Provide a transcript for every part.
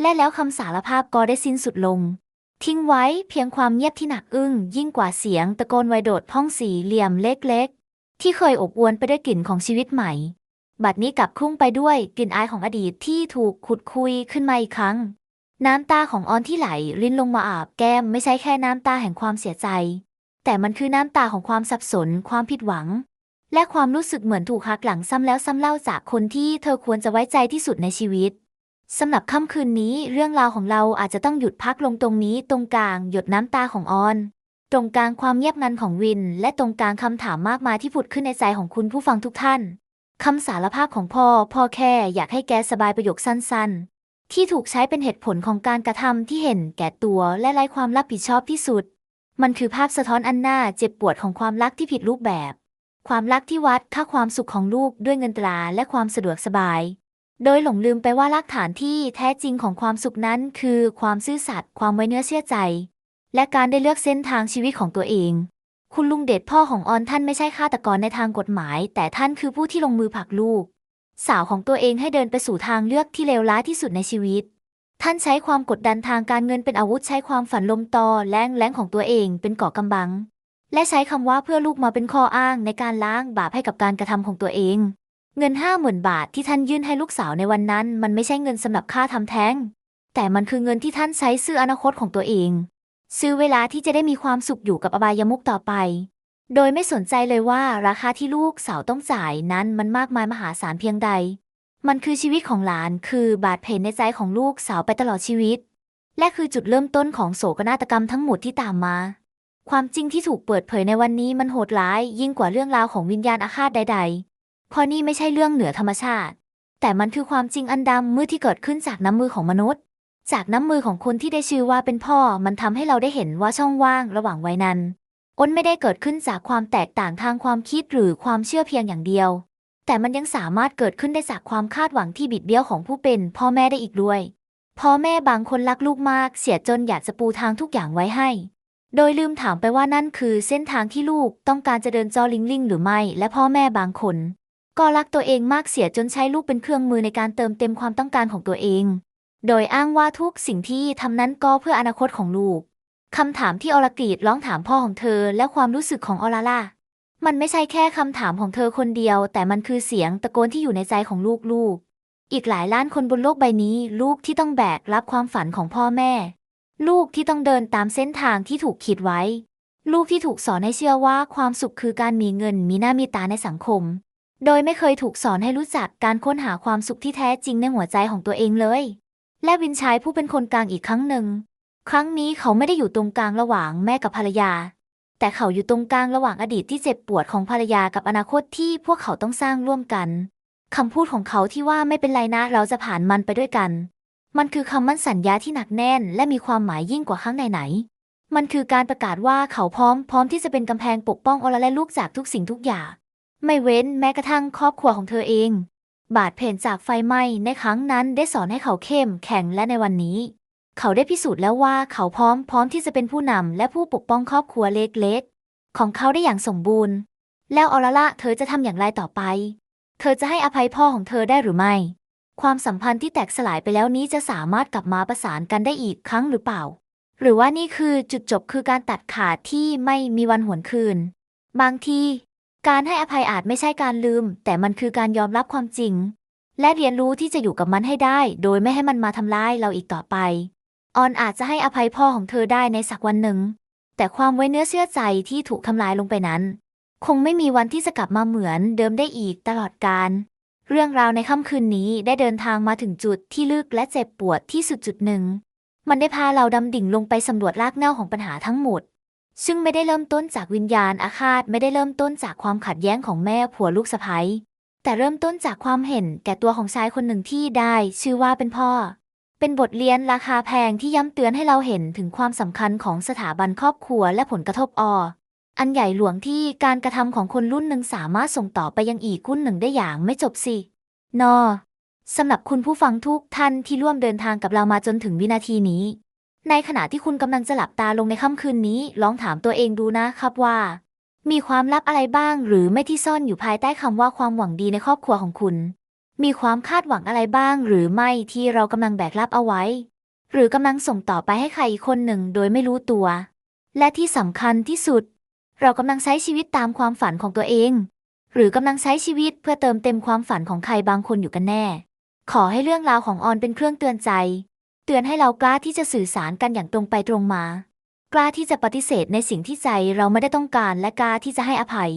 และแล้วคำสารภาพก็ได้สิ้นสุดลง ทิ้งไว้เพียงความเงียบที่หนักอึ้ง ยิ่งกว่าเสียงตะโกนไวโดดพ้องสี่เหลี่ยมเล็กๆ ที่เคยอบอวลไปด้วยกลิ่นของชีวิตใหม่ บัดนี้กลับคลุ้งไปด้วยกลิ่นอายของอดีตที่ถูกขุดคุยขึ้นมาอีกครั้ง น้ำตาของออนที่ไหลรินลงมาอาบแก้มไม่ใช่แค่น้ำตาแห่งความเสียใจ แต่มันคือน้ำตาของความสับสน ความผิดหวัง และความรู้สึกเหมือนถูกหักหลังซ้ำแล้วซ้ำเล่าจากคนที่เธอควรจะไว้ใจที่สุดในชีวิต สำหรับค่ำคืนนี้เรื่องราวของเราอาจจะต้องหยุดพักลงตรงนี้ตรงกลาง หยดน้ำตาของออน ตรงกลางความเงียบงันของวิน และตรงกลางคำถามมากมายที่ผุดขึ้นในใจของคุณผู้ฟังทุกท่านคำสารภาพของพ่อ พ่อแค่อยากให้แกสบายประโยคสั้น ๆ ที่ถูกใช้เป็นเหตุผลของการกระทำที่เห็นแก่ตัวและไร้ความรับผิดชอบที่สุด มันคือภาพสะท้อนอันน่าเจ็บปวดของความรักที่ผิดรูปแบบ ความรักที่วัดค่าความสุขของลูกด้วยเงินตราและความสะดวกสบาย โดยหลงลืมไปว่ารากฐานที่แท้จริงของความสุขนั้น คือความซื่อสัตย์ความไว้เนื้อเชื่อใจ และการได้เลือกเส้นทางชีวิตของตัวเอง คุณลุงเดชพ่อของออนท่านไม่ใช่ฆาตกรในทางกฎหมาย แต่ท่านคือผู้ที่ลงมือผลักลูก สาวของตัวเองให้เดินไปสู่ทางเลือกที่เลวร้ายที่สุดในชีวิต ท่านใช้ความกดดันทางการเงินเป็นอาวุธใช้ความฝันลมตอแรงแรงของตัวเองเป็นเกาะกำบัง และใช้คำว่าเพื่อลูกมาเป็นข้ออ้างในการล้างบาปให้กับการกระทำของตัวเอง เงินห้าหมื่นบาทที่ท่านยื่นให้ลูกสาวในวันนั้น มันไม่ใช่เงินสำหรับค่าทำแท้ง แต่มันคือเงินที่ท่านใช้ซื้ออนาคตของตัวเอง ซื้อเวลาที่จะได้มีความสุขอยู่กับอบายมุกต่อไป โดยไม่สนใจเลยว่าราคาที่ลูกสาวต้องจ่ายนั้นมันมากมายมหาศาลเพียงใด มันคือชีวิตของหลานคือบาดแผลในใจของลูกสาวไปตลอดชีวิต และคือจุดเริ่มต้นของโศกนาฏกรรมทั้งหมดที่ตามมา ความจริงที่ถูกเปิดเผยในวันนี้มันโหดร้ายยิ่งกว่าเรื่องราวของวิญญาณอาฆาตใด ๆ เพราะนี่ไม่ใช่เรื่องเหนือธรรมชาติ แต่มันคือความจริงอันดำมืดที่เกิดขึ้นจากน้ำมือของมนุษย์ จากน้ำมือของคนที่ได้ชื่อว่าเป็นพ่อ มันทำให้เราได้เห็นว่าช่องว่างระหว่างวัยนั้น อ้นไม่ได้เกิดขึ้นจากความแตกต่างทางความคิดหรือความเชื่อเพียงอย่างเดียว แต่มันยังสามารถเกิดขึ้นได้จากความคาดหวังที่บิดเบี้ยวของผู้เป็น พ่อแม่ได้อีกด้วยพ่อแม่บางคนรักลูกมาก เสียจนอยากจะปูทางทุกอย่างไว้ให้ โดยลืมถามไปว่านั่นคือเส้นทางที่ลูกต้องการจะเดินจอลิงลิงหรือไม่ และพ่อแม่บางคน ก็รักตัวเองมากเสียจนใช้ลูกเป็นเครื่องมือในการเติมเต็มความต้องการของตัวเอง โดยอ้างว่าทุกสิ่งที่ทำนั้นก็เพื่ออนาคตของลูกคำถามที่อรกีดร้องถามพ่อของเธอและความรู้สึกของออลาล่า มันไม่ใช่แค่คำถามของเธอคนเดียว แต่มันคือเสียงตะโกนที่อยู่ในใจของลูกๆ อีกหลายล้านคนบนโลกใบนี้ ลูกที่ต้องแบกรับความฝันของพ่อแม่ ลูกที่ต้องเดินตามเส้นทางที่ถูกขีดไว้ ลูกที่ถูกสอนให้เชื่อว่าความสุขคือการมีเงินมีหน้ามีตาในสังคม โดยไม่เคยถูกสอนให้รู้จักการค้นหาความสุขที่แท้จริงในหัวใจของตัวเองเลย และวินชายผู้เป็นคนกลางอีกครั้งหนึ่ง ครั้งนี้เขาไม่ได้อยู่ตรงกลางระหว่างแม่กับภรรยา แต่เขาอยู่ตรงกลางระหว่างอดีตที่เจ็บปวดของภรรยากับอนาคตที่พวกเขาต้องสร้างร่วมกันคำพูดของเขาที่ว่าไม่เป็นไรนะเราจะผ่านมันไปด้วยกัน มันคือคำมั่นสัญญาที่หนักแน่น และมีความหมายยิ่งกว่าครั้งไหนๆมันคือการประกาศว่าเขาพร้อม พร้อมที่จะเป็นกำแพงปกป้องอลและลูกจากทุกสิ่งทุกอย่าง ไม่เว้นแม้กระทั่งครอบครัวของเธอเอง บาดแผลจากไฟไหม้ในครั้งนั้นได้สอนให้เขาเข้มแข็งและในวันนี้ เขาได้พิสูจน์แล้วว่าเขาพร้อมพร้อมที่จะเป็นผู้นำและผู้ปกป้องครอบครัวเล็กๆ ของเขาได้อย่างสมบูรณ์ แล้วออลละเธอจะทำอย่างไรต่อไป เธอจะให้อภัยพ่อของเธอได้หรือไม่ ความสัมพันธ์ที่แตกสลายไปแล้วนี้จะสามารถกลับมาประสานกันได้อีกครั้งหรือเปล่า หรือว่านี่คือจุดจบคือการตัดขาดที่ไม่มีวันหวนคืน บางที การให้อภัยอาจไม่ใช่การลืม แต่มันคือการยอมรับความจริง และเรียนรู้ที่จะอยู่กับมันให้ได้ โดยไม่ให้มันมาทำร้ายเราอีกต่อไป ออนอาจจะให้อภัยพ่อของเธอได้ในสักวันหนึ่ง แต่ความไว้เนื้อเชื่อใจที่ถูกทำลายลงไปนั้น คงไม่มีวันที่จะกลับมาเหมือนเดิมได้อีกตลอดกาลเรื่องราวในค่ำคืนนี้ได้เดินทางมาถึงจุดที่ลึกและเจ็บปวดที่สุดจุดหนึ่ง มันได้พาเราดำดิ่งลงไปสำรวจรากเหง้าของปัญหาทั้งหมด ซึ่งไม่ได้เริ่มต้นจากวิญญาณอาฆาตไม่ได้เริ่มต้นจากความขัดแย้งของแม่ผัวลูกสะใภ้แต่เริ่มต้นจากความเห็นแก่ตัวของชายคนหนึ่งที่ได้ชื่อว่าเป็นพ่อ เป็นบทเรียนราคาแพงที่ย้ำเตือนให้เราเห็นถึงความสำคัญของสถาบันครอบครัวและผลกระทบอออันใหญ่หลวงที่การกระทำของคนรุ่นหนึ่งสามารถส่งต่อไปยังอีกรุ่นหนึ่งได้อย่างไม่จบสินอสำหรับคุณผู้ฟังทุกท่านที่ร่วมเดินทางกับเรามาจนถึงวินาทีนี้ ในขณะที่คุณกำลังจะหลับตาลงในค่ำคืนนี้ ลองถามตัวเองดูนะครับว่า มีความลับอะไรบ้าง หรือไม่ที่ซ่อนอยู่ภายใต้คำว่าความหวังดีในครอบครัวของคุณ มีความคาดหวังอะไรบ้าง หรือไม่ที่เรากำลังแบกรับเอาไว้ หรือกำลังส่งต่อไปให้ใครอีกคนหนึ่งโดยไม่รู้ตัว และที่สำคัญที่สุด เรากำลังใช้ชีวิตตามความฝันของตัวเอง หรือกำลังใช้ชีวิตเพื่อเติมเต็มความฝันของใครบางคนอยู่กันแน่ ขอให้เรื่องราวของออนเป็นเครื่องเตือนใจ เตือนให้เรากล้าที่จะสื่อสารกันอย่างตรงไปตรงมา กล้าที่จะปฏิเสธในสิ่งที่ใจเราไม่ได้ต้องการและกล้าที่จะให้อภัย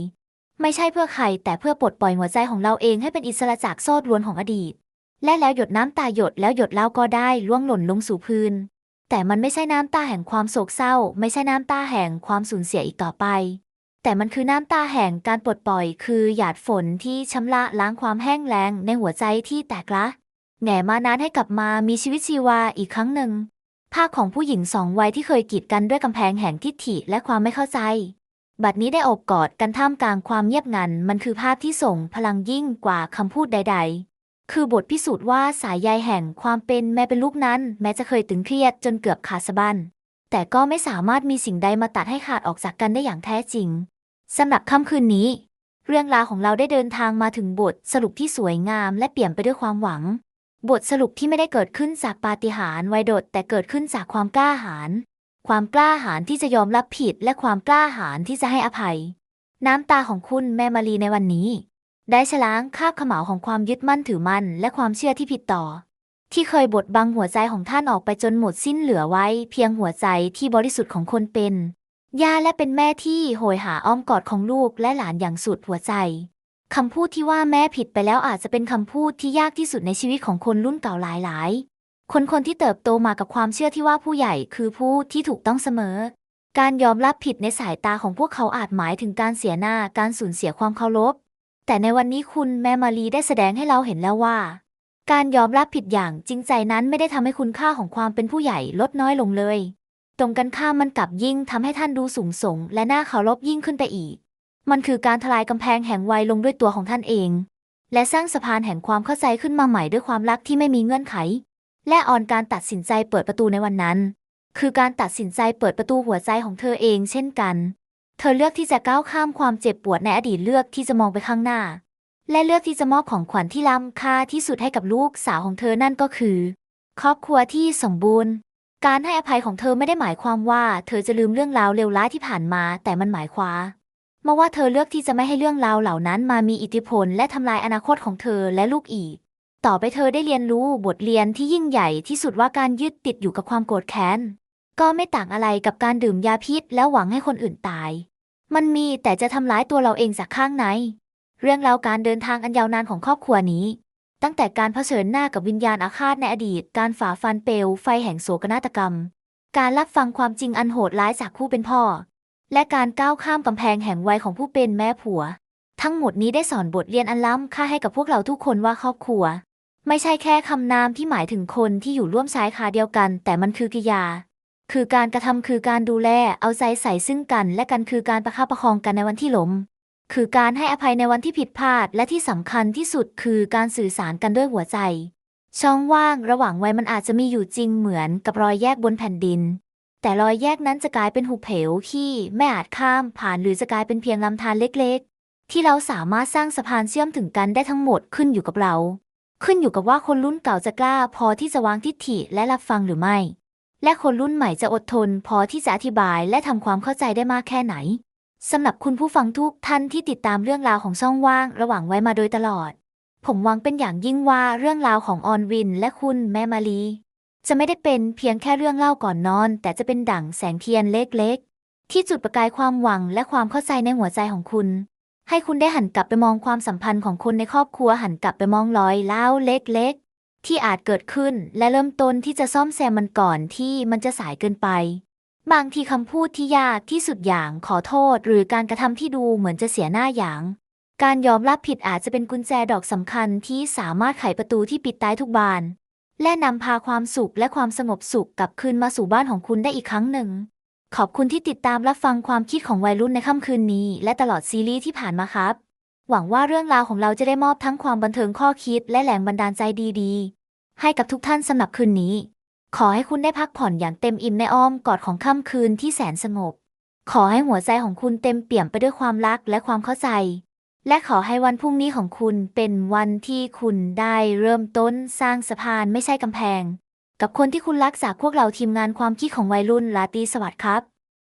ไม่ใช่เพื่อใครแต่เพื่อปลดปล่อยหัวใจของเราเองให้เป็นอิสระจากโซ่ตรวนของอดีต และแล้วหยดน้ำตาหยดแล้วหยดเล่าก็ได้ล่วงหล่นลงสู่พื้น แต่มันไม่ใช่น้ำตาแห่งความโศกเศร้า ไม่ใช่น้ำตาแห่งความสูญเสียอีกต่อไป แต่มันคือน้ำตาแห่งการปลดปล่อย คือหยาดฝนที่ชำระล้างความแห้งแล้งในหัวใจที่แตกละ แหง่มานานให้กลับมามีชีวิตชีวาอีกครั้งหนึ่ง ภาพของผู้หญิงสองวัยที่เคยกีดกันด้วยกำแพงแห่งทิฐิและความไม่เข้าใจ บัดนี้ได้อบกอดกันท่ามกลางความเงียบงัน มันคือภาพที่ส่งพลังยิ่งกว่าคำพูดใด ๆ คือบทพิสูจน์ว่าสายใยแห่งความเป็นแม่เป็นลูกนั้น แม้จะเคยตึงเครียดจนเกือบขาดสะบั้นแต่ก็ไม่สามารถมีสิ่งใดมาตัดให้ขาดออกจากกันได้อย่างแท้จริงสำหรับค่ำคืนนี้ เรื่องราวของเราได้เดินทางมาถึงบทสรุปที่สวยงามและเปลี่ยมไปด้วยความหวัง บทสรุปที่ไม่ได้เกิดขึ้นจากปาฏิหาริย์ไวยโดดแต่เกิดขึ้นจากความกล้าหาญความกล้าหาญที่จะยอมรับผิดและความกล้าหาญที่จะให้อภัย น้ำตาของคุณแม่มารีในวันนี้ ได้ชล้างคาบขม่าของความยึดมั่นถือมั่นและความเชื่อที่ผิดต่อ ที่เคยบดบังหัวใจของท่านออกไปจนหมดสิ้นเหลือไว้ เพียงหัวใจที่บริสุทธิ์ของคนเป็นย่าและเป็นแม่ที่โหยหาอ้อมกอดของลูกและหลานอย่างสุดหัวใจ คำพูดที่ว่าแม่ผิดไปแล้วอาจจะเป็นคำพูดที่ยากที่สุดในชีวิตของคนรุ่นเก่าหลายๆ คนคนที่เติบโตมากับความเชื่อที่ว่าผู้ใหญ่คือผู้ที่ถูกต้องเสมอ การยอมรับผิดในสายตาของพวกเขาอาจหมายถึงการเสียหน้าการสูญเสียความเคารพ แต่ในวันนี้คุณแม่มารีได้แสดงให้เราเห็นแล้วว่า การยอมรับผิดอย่างจริงใจนั้นไม่ได้ทำให้คุณค่าของความเป็นผู้ใหญ่ลดน้อยลงเลย ตรงกันข้ามมันกลับยิ่งทำให้ท่านดูสูงส่งและน่าเคารพยิ่งขึ้นไปอีก มันคือการทลายกำแพงแห่งวัยลงด้วยตัวของท่านเอง และสร้างสะพานแห่งความเข้าใจขึ้นมาใหม่ด้วยความรักที่ไม่มีเงื่อนไข และออนการตัดสินใจเปิดประตูในวันนั้น คือการตัดสินใจเปิดประตูหัวใจของเธอเองเช่นกัน เธอเลือกที่จะก้าวข้ามความเจ็บปวดในอดีตเลือกที่จะมองไปข้างหน้า และเลือกที่จะมอบของขวัญที่ล้ำค่าที่สุดให้กับลูกสาวของเธอนั่นก็คือ ครอบครัวที่สมบูรณ์การให้อภัยของเธอไม่ได้หมายความว่าเธอจะลืมเรื่องราวเลวร้ายที่ผ่านมา แต่มันหมายความ มาว่าเธอเลือกที่จะไม่ให้เรื่องราวเหล่านั้นมามีอิทธิพล และทำลายอนาคตของเธอและลูกอีก ต่อไปเธอได้เรียนรู้บทเรียนที่ยิ่งใหญ่ที่สุดว่าการยึดติดอยู่กับความโกรธแค้น ก็ไม่ต่างอะไรกับการดื่มยาพิษ แล้วหวังให้คนอื่นตาย มันมีแต่จะทำร้ายตัวเราเองจากข้างใน เรื่องราวการเดินทางอันยาวนานของครอบครัวนี้ ตั้งแต่การเผชิญหน้ากับวิญญาณอาฆาตในอดีต การฝ่าฟันเปลวไฟแห่งโศกนาฏกรรม การรับฟังความจริงอันโหดร้ายจากผู้เป็นพ่อ และการก้าวข้ามกำแพงแห่งวัยของผู้เป็นแม่ผัว ทั้งหมดนี้ได้สอนบทเรียนอันล้ำค่าให้กับพวกเราทุกคนว่าครอบครัว ไม่ใช่แค่คำนามที่หมายถึงคนที่อยู่ร่วมชายคาเดียวกัน แต่มันคือกิริยา คือการกระทำคือการดูแลเอาใจใส่ซึ่งกัน และกันคือการประคับประคองกันในวันที่ล้มคือการให้อภัยในวันที่ผิดพลาด และที่สำคัญที่สุดคือการสื่อสารกันด้วยหัวใจ ช่องว่างระหว่างวัยมันอาจจะมีอยู่จริงเหมือนกับรอยแยกบนแผ่นดิน แต่รอยแยกนั้นจะกลายเป็นหุบเหวที่ไม่อาจข้ามผ่านหรือจะกลายเป็นเพียงลำธารเล็กๆ ที่เราสามารถสร้างสะพานเชื่อมถึงกันได้ทั้งหมดขึ้นอยู่กับเรา ขึ้นอยู่กับว่าคนรุ่นเก่าจะกล้า พอที่จะวางทิฐิและรับฟังหรือไม่ และคนรุ่นใหม่จะอดทน พอที่จะอธิบายและทำความเข้าใจได้มากแค่ไหนสำหรับคุณผู้ฟังทุกท่านที่ติดตามเรื่องราวของช่องว่าง ระหว่างไว้มาโดยตลอด ผมหวังเป็นอย่างยิ่งว่าเรื่องราวของออนวิน และคุณแม่มาลี จะไม่ได้เป็นเพียงแค่เรื่องเล่าก่อนนอน แต่จะเป็นดั่งแสงเทียนเล็กๆ ที่จุดประกายความหวังและความเข้าใจในหัวใจของคุณ ให้คุณได้หันกลับไปมองความสัมพันธ์ของคนในครอบครัวหันกลับไปมองรอยเล่าเล็กๆ ที่อาจเกิดขึ้นและเริ่มต้นที่จะซ่อมแซมมันก่อนที่มันจะสายเกินไป บางทีคำพูดที่ยากที่สุดอย่างขอโทษ หรือการกระทำที่ดูเหมือนจะเสียหน้าอย่างการยอมรับผิดอาจจะเป็นกุญแจดอกสำคัญที่สามารถไขประตูที่ปิดตายทุกบาน และนำพาความสุขและความสงบสุขกลับคืนมาสู่บ้านของคุณได้อีกครั้งหนึ่ง ขอบคุณที่ติดตามรับฟังความคิดของวัยรุ่นในค่ำคืนนี้ และตลอดซีรีส์ที่ผ่านมาครับ หวังว่าเรื่องราวของเราจะได้มอบทั้งความบันเทิงข้อคิด และแรงบันดาลใจดีๆ ให้กับทุกท่านสำหรับคืนนี้ ขอให้คุณได้พักผ่อนอย่างเต็มอิ่มในอ้อมกอดของค่ำคืนที่แสนสงบ ขอให้หัวใจของคุณเต็มเปี่ยมไปด้วยความรักและความเข้าใจ และขอให้วันพรุ่งนี้ของคุณเป็นวันที่คุณได้เริ่มต้นสร้างสะพานไม่ใช่กำแพง กับคนที่คุณรักจากพวกเราทีมงานความคิดของวัยรุ่นลาตีสวัสดิ์ครับ